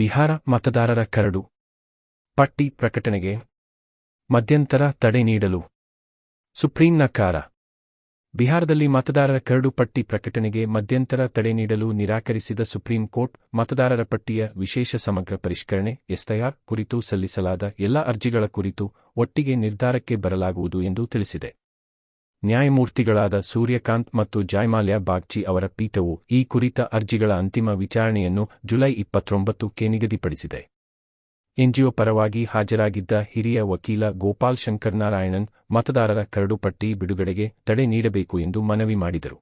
ಬಿಹಾರ ಮತದಾರರ ಕರಡು. ಪಟ್ಟಿ ಪ್ರಕಟಣೆಗೆ ಮಧ್ಯಂತರ ತಡೆ ನೀಡಲು. ಸುಪ್ರೀಂ ನಕಾರ ಬಿಹಾರದಲ್ಲಿ ಮತದಾರರ ಕರಡು ಪಟ್ಟಿ ಪ್ರಕಟಣೆಗೆ ಮಧ್ಯಂತರ ತಡೆ ನೀಡಲು ನಿರಾಕರಿಸಿದ ಸುಪ್ರೀಂ ಕೋರ್ಟ್, ಮತದಾರರ ಪಟ್ಟಿಯ ವಿಶೇಷ ಸಮಗ್ರ ಪರಿಷ್ಕರಣೆ ಎಸ್ತಯಾರ್ ಕುರಿತು ಸಲ್ಲಿಸಲಾದ ಎಲ್ಲ ಅರ್ಜಿಗಳ ಕುರಿತು ಒಟ್ಟಿಗೆ ನಿರ್ಧಾರಕ್ಕೆ ಬರಲಾಗುವುದು ಎಂದು ತಿಳಿಸಿದೆ. ನ್ಯಾಯಮೂರ್ತಿಗಳಾದ ಸೂರ್ಯಕಾಂತ್ ಮತ್ತು ಜಾಯ್ಮಾಲ್ಯ ಬಾಗ್ಚಿ ಅವರ ಪೀಠವು ಈ ಕುರಿತ ಅರ್ಜಿಗಳ ಅಂತಿಮ ವಿಚಾರಣೆಯನ್ನು ಜುಲೈ ಇಪ್ಪತ್ತೊಂಬತ್ತಕ್ಕೆ ನಿಗದಿಪಡಿಸಿದೆ. ಎನ್ಜಿಒ ಪರವಾಗಿ ಹಾಜರಾಗಿದ್ದ ಹಿರಿಯ ವಕೀಲ ಗೋಪಾಲ್ ಶಂಕರ್ ನಾರಾಯಣನ್ ಮತದಾರರ ಕರಡುಪಟ್ಟಿ ಬಿಡುಗಡೆಗೆ ತಡೆ ನೀಡಬೇಕು ಎಂದು ಮನವಿ ಮಾಡಿದರು.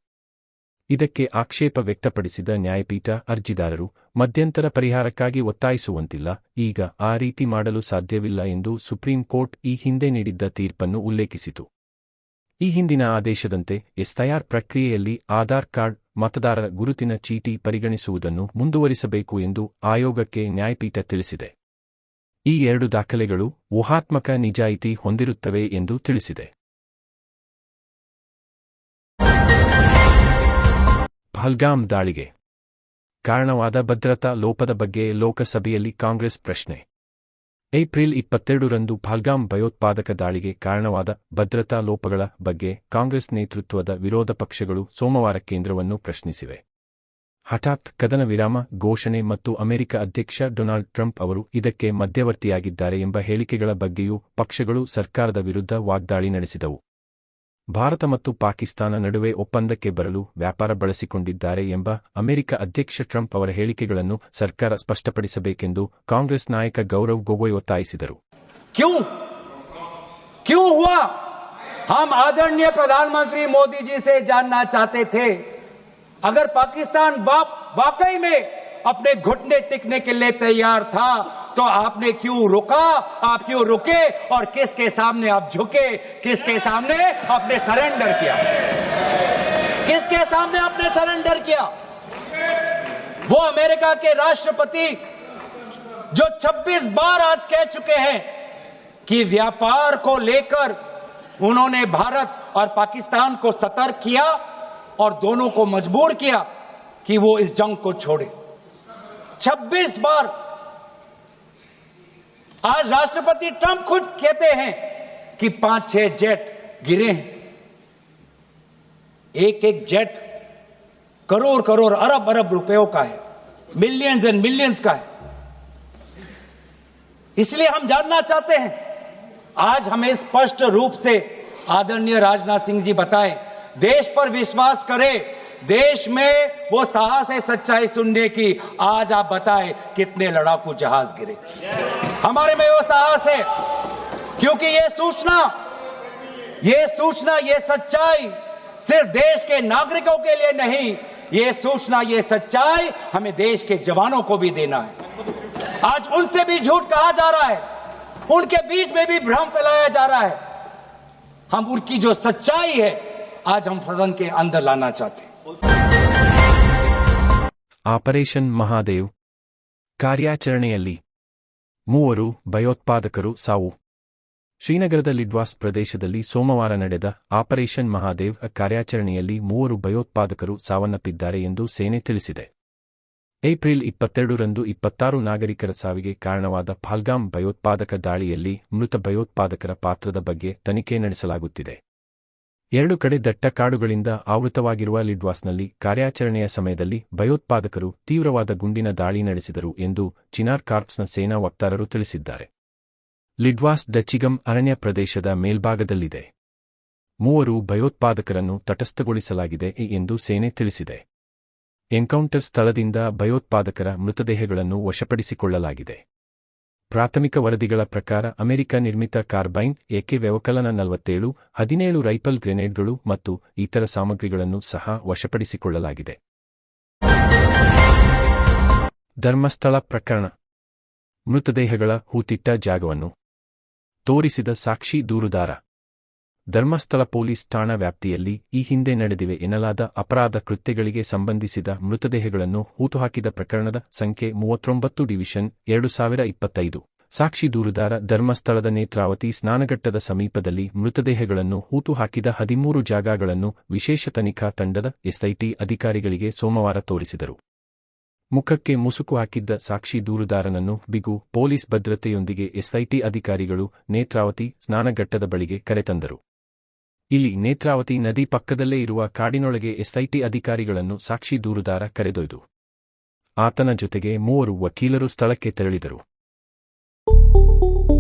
ಇದಕ್ಕೆ ಆಕ್ಷೇಪ ವ್ಯಕ್ತಪಡಿಸಿದ ನ್ಯಾಯಪೀಠ ಅರ್ಜಿದಾರರು, ಮಧ್ಯಂತರ ಪರಿಹಾರಕ್ಕಾಗಿ ಒತ್ತಾಯಿಸುವಂತಿಲ್ಲ, ಈಗ ಆ ರೀತಿ ಮಾಡಲು ಸಾಧ್ಯವಿಲ್ಲ ಎಂದು ಸುಪ್ರೀಂ ಕೋರ್ಟ್ ಈ ಹಿಂದೆ ನೀಡಿದ್ದ ತೀರ್ಪನ್ನು ಉಲ್ಲೇಖಿಸಿತು. ಈ ಹಿಂದಿನ ಆದೇಶದಂತೆ ಎಸ್ಐಆರ್ ಪ್ರಕ್ರಿಯೆಯಲ್ಲಿ ಆಧಾರ್ ಕಾರ್ಡ್, ಮತದಾರರ ಗುರುತಿನ ಚೀಟಿ ಪರಿಗಣಿಸುವುದನ್ನು ಮುಂದುವರಿಸಬೇಕು ಎಂದು ಆಯೋಗಕ್ಕೆ ನ್ಯಾಯಪೀಠ ತಿಳಿಸಿದೆ. ಈ ಎರಡು ದಾಖಲೆಗಳು ಊಹಾತ್ಮಕ ನಿಜಾಯಿತಿ ಹೊಂದಿರುತ್ತವೆ ಎಂದು ತಿಳಿಸಿದೆ. ಪಹಲ್ಗಾಮ್ ದಾಳಿಗೆ ಕಾರಣವಾದ ಭದ್ರತಾ ಲೋಪದ ಬಗ್ಗೆ ಲೋಕಸಭೆಯಲ್ಲಿ ಕಾಂಗ್ರೆಸ್ ಪ್ರಶ್ನೆ. ಏಪ್ರಿಲ್ ಇಪ್ಪತ್ತೆರಡರಂದು ಪಹಲ್ಗಾಮ್ ಭಯೋತ್ಪಾದಕ ದಾಳಿಗೆ ಕಾರಣವಾದ ಭದ್ರತಾ ಲೋಪಗಳ ಬಗ್ಗೆ ಕಾಂಗ್ರೆಸ್ ನೇತೃತ್ವದ ವಿರೋಧ ಪಕ್ಷಗಳು ಸೋಮವಾರ ಕೇಂದ್ರವನ್ನು ಪ್ರಶ್ನಿಸಿವೆ. ಹಠಾತ್ ಕದನ ವಿರಾಮ ಘೋಷಣೆ ಮತ್ತು ಅಮೆರಿಕ ಅಧ್ಯಕ್ಷ ಡೊನಾಲ್ಡ್ ಟ್ರಂಪ್ ಅವರು ಇದಕ್ಕೆ ಮಧ್ಯವರ್ತಿಯಾಗಿದ್ದಾರೆ ಎಂಬ ಹೇಳಿಕೆಗಳ ಬಗ್ಗೆಯೂ ಪಕ್ಷಗಳು ಸರ್ಕಾರದ ವಿರುದ್ಧ ವಾಗ್ದಾಳಿ ನಡೆಸಿದವು. ಭಾರತ ಮತ್ತು ಪಾಕಿಸ್ತಾನ ನಡುವೆ ಒಪ್ಪಂದಕ್ಕೆ ಬರಲು ವ್ಯಾಪಾರ ಬಳಸಿಕೊಂಡಿದ್ದಾರೆ ಎಂಬ ಅಮೆರಿಕ ಅಧ್ಯಕ್ಷ ಟ್ರಂಪ್ ಅವರ ಹೇಳಿಕೆಗಳನ್ನು ಸರ್ಕಾರ ಸ್ಪಷ್ಟಪಡಿಸಬೇಕೆಂದು ಕಾಂಗ್ರೆಸ್ ನಾಯಕ ಗೌರವ್ ಗೊಗೊಯ್ ಒತ್ತಾಯಿಸಿದರು क्यों क्यों हुआ हम आदरणीय प्रधानमंत्री मोदी जी से जानना चाहते थे अगर पाकिस्तान वाप वाकई में अपने घुटने टिकने के लिए तैयार था तो आपने क्यों रुका? आप क्यों रुके? और किसके सामने आप झुके? किसके सामने आपने सरेंडर किया? किसके सामने आपने सरेंडर किया? वो अमेरिका के राष्ट्रपति जो 26 बार आज कह चुके हैं कि व्यापार को लेकर उन्होंने भारत और पाकिस्तान को सतर्क किया और दोनों को मजबूर किया कि वो इस जंग को छोड़े। 26 बार आज राष्ट्रपति ट्रंप खुद कहते हैं कि पाँच, छह जेट गिरे हैं। एक एक जेट करोड़ करोड़ अरब अरब रुपयों का है। मिलियंस एंड मिलियंस का है। इसलिए हम जानना चाहते हैं, आज हमें स्पष्ट रूप से आदरणीय राजनाथ सिंह जी बताएँ, देश पर विश्वास करें देश में वो साहस है सच्चाई सुनने की। आज आप बताएँ कितने लड़ाकू जहाज़ गिरे। हमारे में वो साहस है, क्योंकि ये सूचना ये सूचना, ये सच्चाई सिर्फ़ देश के नागरिकों के लिए नहीं, ये सूचना, ये सच्चाई हमें देश के जवानों को भी देना है। आज उनसे भी झूठ कहा जा रहा है, उनके बीच में भी भ्रम फैलाया जा रहा है। हम उनकी जो सच्चाई है, आज हम सदन के अंदर लाना चाहते हैं। ಆಪರೇಷನ್ ಮಹಾದೇವ್. ಕಾರ್ಯಾಚರಣೆಯಲ್ಲಿ ಮೂವರು ಭಯೋತ್ಪಾದಕರು ಸಾವು. ಶ್ರೀನಗರದ ಲಿಡ್ವಾಸ್ ಪ್ರದೇಶದಲ್ಲಿ ಸೋಮವಾರ ನಡೆದ ಆಪರೇಷನ್ ಮಹಾದೇವ್ ಕಾರ್ಯಾಚರಣೆಯಲ್ಲಿ ಮೂವರು ಭಯೋತ್ಪಾದಕರು ಸಾವನ್ನಪ್ಪಿದ್ದಾರೆ ಎಂದು ಸೇನೆ ತಿಳಿಸಿದೆ. ಏಪ್ರಿಲ್ ಇಪ್ಪತ್ತೆರಡರಂದು ಇಪ್ಪತ್ತಾರು ನಾಗರಿಕರ ಸಾವಿಗೆ ಕಾರಣವಾದ ಫಾಲ್ಗಾಮ್ ಭಯೋತ್ಪಾದಕ ದಾಳಿಯಲ್ಲಿ ಮೃತ ಭಯೋತ್ಪಾದಕರ ಪಾತ್ರದ ಬಗ್ಗೆ ತನಿಖೆ ನಡೆಸಲಾಗುತ್ತಿದೆ. ಎರಡು ಕಡೆ ದಟ್ಟ ಕಾಡುಗಳಿಂದ ಆವೃತವಾಗಿರುವ ಲಿಡ್ವಾಸ್ನಲ್ಲಿ ಕಾರ್ಯಾಚರಣೆಯ ಸಮಯದಲ್ಲಿ ಭಯೋತ್ಪಾದಕರು ತೀವ್ರವಾದ ಗುಂಡಿನ ದಾಳಿ ನಡೆಸಿದರು ಎಂದು ಚಿನಾರ್ ಕಾರ್ಪ್ಸ್ನ ಸೇನಾ ವಕ್ತಾರರು ತಿಳಿಸಿದ್ದಾರೆ. ಲಿಡ್ವಾಸ್ ಡಚಿಗಂ ಅರಣ್ಯ ಪ್ರದೇಶದ ಮೇಲ್ಭಾಗದಲ್ಲಿದೆ. ಮೂವರು ಭಯೋತ್ಪಾದಕರನ್ನು ತಟಸ್ಥಗೊಳಿಸಲಾಗಿದೆ ಎಂದು ಸೇನೆ ತಿಳಿಸಿದೆ. ಎನ್ಕೌಂಟರ್ ಸ್ಥಳದಿಂದ ಭಯೋತ್ಪಾದಕರ ಮೃತದೇಹಗಳನ್ನು ವಶಪಡಿಸಿಕೊಳ್ಳಲಾಗಿದೆ. ಪ್ರಾಥಮಿಕ ವರದಿಗಳ ಪ್ರಕಾರ ಅಮೆರಿಕ ನಿರ್ಮಿತ ಕಾರ್ಬೈನ್, ಎಕೆ ವ್ಯವಕಲನ ನಲವತ್ತೇಳು, ಹದಿನೇಳು ರೈಫಲ್ ಗ್ರೆನೇಡ್ಗಳು ಮತ್ತು ಇತರ ಸಾಮಗ್ರಿಗಳನ್ನು ಸಹ ವಶಪಡಿಸಿಕೊಳ್ಳಲಾಗಿದೆ. ಧರ್ಮಸ್ಥಳ ಪ್ರಕರಣ. ಮೃತದೇಹಗಳ ಹೂತಿಟ್ಟ ಜಾಗವನ್ನು ತೋರಿಸಿದ ಸಾಕ್ಷಿ ದೂರುದಾರ. ಧರ್ಮಸ್ಥಳ ಪೊಲೀಸ್ ಠಾಣಾ ವ್ಯಾಪ್ತಿಯಲ್ಲಿ ಈ ಹಿಂದೆ ನಡೆದಿವೆ ಎನ್ನಲಾದ ಅಪರಾಧ ಕೃತ್ಯಗಳಿಗೆ ಸಂಬಂಧಿಸಿದ ಮೃತದೇಹಗಳನ್ನು ಹೂತುಹಾಕಿದ ಪ್ರಕರಣದ ಸಂಖ್ಯೆ ಮೂವತ್ತೊಂಬತ್ತು ಡಿವಿಷನ್ ಎರಡು ಸಾವಿರ ಇಪ್ಪತ್ತೈದು. ಸಾಕ್ಷಿ ದೂರುದಾರ ಧರ್ಮಸ್ಥಳದ ನೇತ್ರಾವತಿ ಸ್ನಾನಘಟ್ಟದ ಸಮೀಪದಲ್ಲಿ ಮೃತದೇಹಗಳನ್ನು ಹೂತುಹಾಕಿದ ಹದಿಮೂರು ಜಾಗಗಳನ್ನು ವಿಶೇಷ ತನಿಖಾ ತಂಡದ ಎಸ್ಐಟಿ ಅಧಿಕಾರಿಗಳಿಗೆ ಸೋಮವಾರ ತೋರಿಸಿದರು. ಮುಖಕ್ಕೆ ಮುಸುಕು ಹಾಕಿದ್ದ ಸಾಕ್ಷಿ ದೂರುದಾರನನ್ನು ಬಿಗು ಪೊಲೀಸ್ ಭದ್ರತೆಯೊಂದಿಗೆ ಎಸ್ಐಟಿ ಅಧಿಕಾರಿಗಳು ನೇತ್ರಾವತಿ ಸ್ನಾನಘಟ್ಟದ ಬಳಿಗೆ ಕರೆತಂದರು. ಇಲ್ಲಿ ನೇತ್ರಾವತಿ ನದಿ ಪಕ್ಕದಲ್ಲೇ ಇರುವ ಕಾಡಿನೊಳಗೆ ಎಸ್ಐಟಿ ಅಧಿಕಾರಿಗಳನ್ನು ಸಾಕ್ಷಿ ದೂರುದಾರ ಕರೆದೊಯ್ದು. ಆತನ ಜೊತೆಗೆ ಮೂವರು ವಕೀಲರು ಸ್ಥಳಕ್ಕೆ ತೆರಳಿದರು.